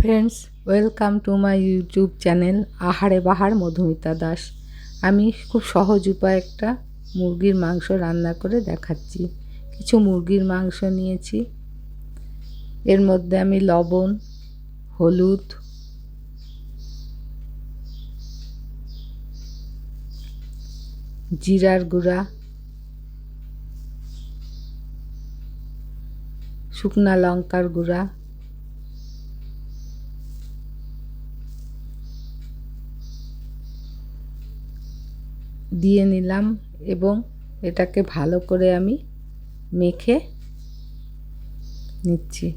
Friends welcome to my YouTube channel আহারে বাহার মধুমিতা দাস আমি খুব সহজ উপায় একটা মুরগির মাংস রান্না করে দেখাচ্ছি। কিছু মুরগির মাংস নিয়েছি। এর মধ্যে আমি লবণ, হলুদ, জিরার গুঁড়া, শুকনা লঙ্কার গুঁড়া দিয়ে নিলাম এবং এটাকে ভালো করে আমি মেখে নিচ্ছি।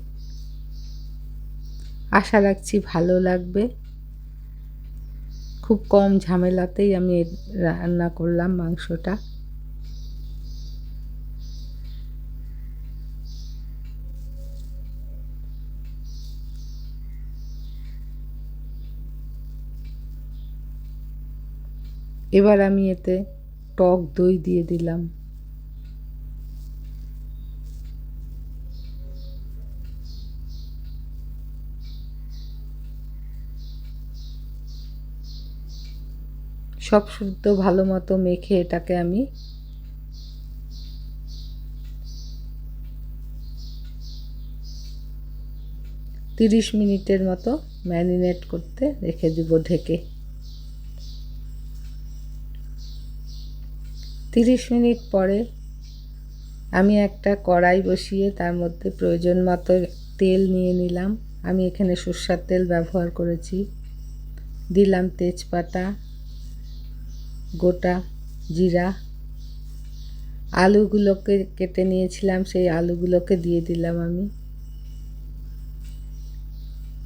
আশা রাখছি ভালো লাগবে। খুব কম ঝামেলাতেই আমি রান্না করলাম মাংসটা। এবার আমি এতে টক দই দিয়ে দিলাম। সব শুদ্ধ ভালো মতো মেখে এটাকে আমি তিরিশ মিনিটের মতো ম্যারিনেট করতে রেখে দেবো ঢেকে। তিরিশ মিনিট পরে আমি একটা কড়াই বসিয়ে তার মধ্যে প্রয়োজন মতো তেল নিয়ে নিলাম। আমি এখানে সর্ষার তেল ব্যবহার করেছি। দিলাম তেজপাতা, গোটা জিরা। আলুগুলোকে কেটে নিয়েছিলাম, সেই আলুগুলোকে দিয়ে দিলাম আমি।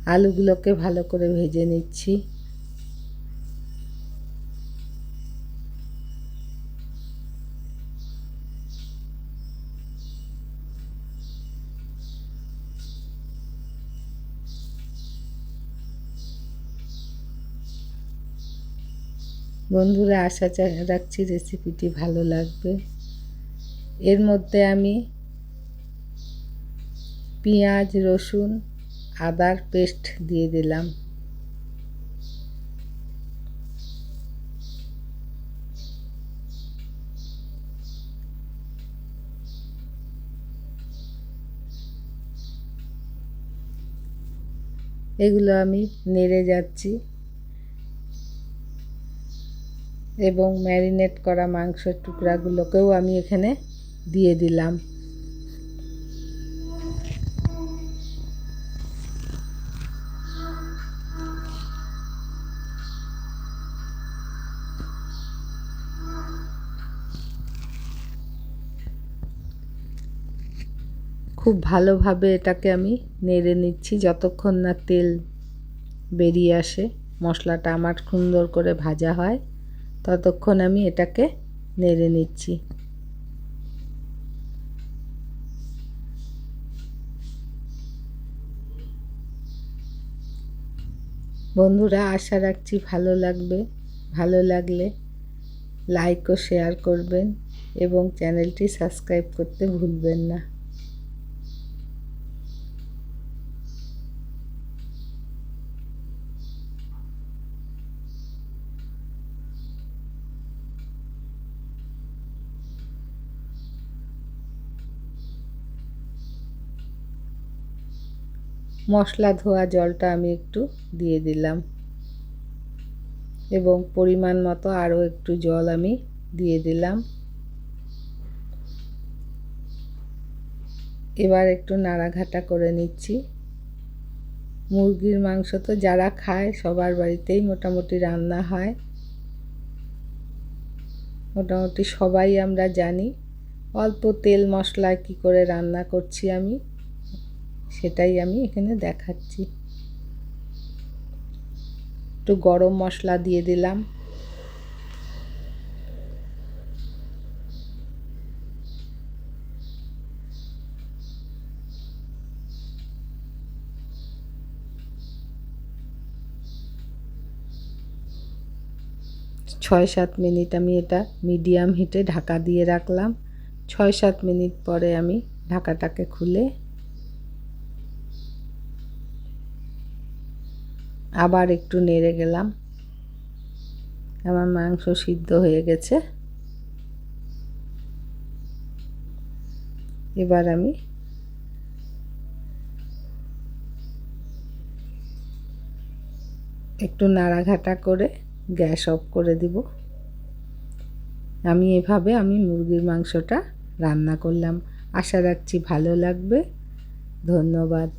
আলুগুলোকে ভালো করে ভেজে নিচ্ছি। বন্ধুরা, আশা রাখছি রেসিপিটি ভালো লাগবে। এর মধ্যে আমি পেঁয়াজ, রসুন, আদার পেস্ট দিয়ে দিলাম। এগুলো আমি নেড়ে যাচ্ছি। এবং ম্যারিনেট করা মাংসের টুকরাগুলোকেও আমি এখানে দিয়ে দিলাম। খুব ভালোভাবে এটাকে আমি নেড়ে নিচ্ছি যতক্ষণ না তেল বেরিয়ে আসে। মশলাটা আমার সুন্দর করে ভাজা হয়। ততক্ষণ আমি এটাকে নেড়ে নিচ্ছি। বন্ধুরা, আশা রাখছি ভালো লাগবে। ভালো লাগলে লাইক ও শেয়ার করবেন এবং চ্যানেলটি সাবস্ক্রাইব করতে ভুলবেন না। মশলা ধোয়া জলটা আমি একটু দিয়ে দিলাম। এবং পরিমাণ মতো আরও একটু জল আমি দিয়ে দিলাম। এবার একটু নাড়াঘাটা করে নিচ্ছি। মুরগির মাংস তো যারা খায়, সবার বাড়িতেই মোটামুটি রান্না হয়। মোটামুটি সবাই আমরা জানি, অল্প তেল মশলায় কি করে রান্না করছি আমি। সেটাই আমি এখানে দেখাচ্ছি। একটু গরম মশলা দিয়ে দিলাম। ছয় সাত মিনিট আমি এটা মিডিয়াম হিটে ঢাকা দিয়ে রাখলাম। ছয় সাত মিনিট পরে আমি ঢাকাটাকে খুলে আবার একটু নেড়ে গেলাম। আমার মাংস সিদ্ধ হয়ে গেছে। এবার আমি একটু নাড়াঘাটা করে গ্যাস অফ করে দিব। আমি এভাবে আমি মুরগির মাংসটা রান্না করলাম। আশা রাখছি ভালো লাগবে। ধন্যবাদ।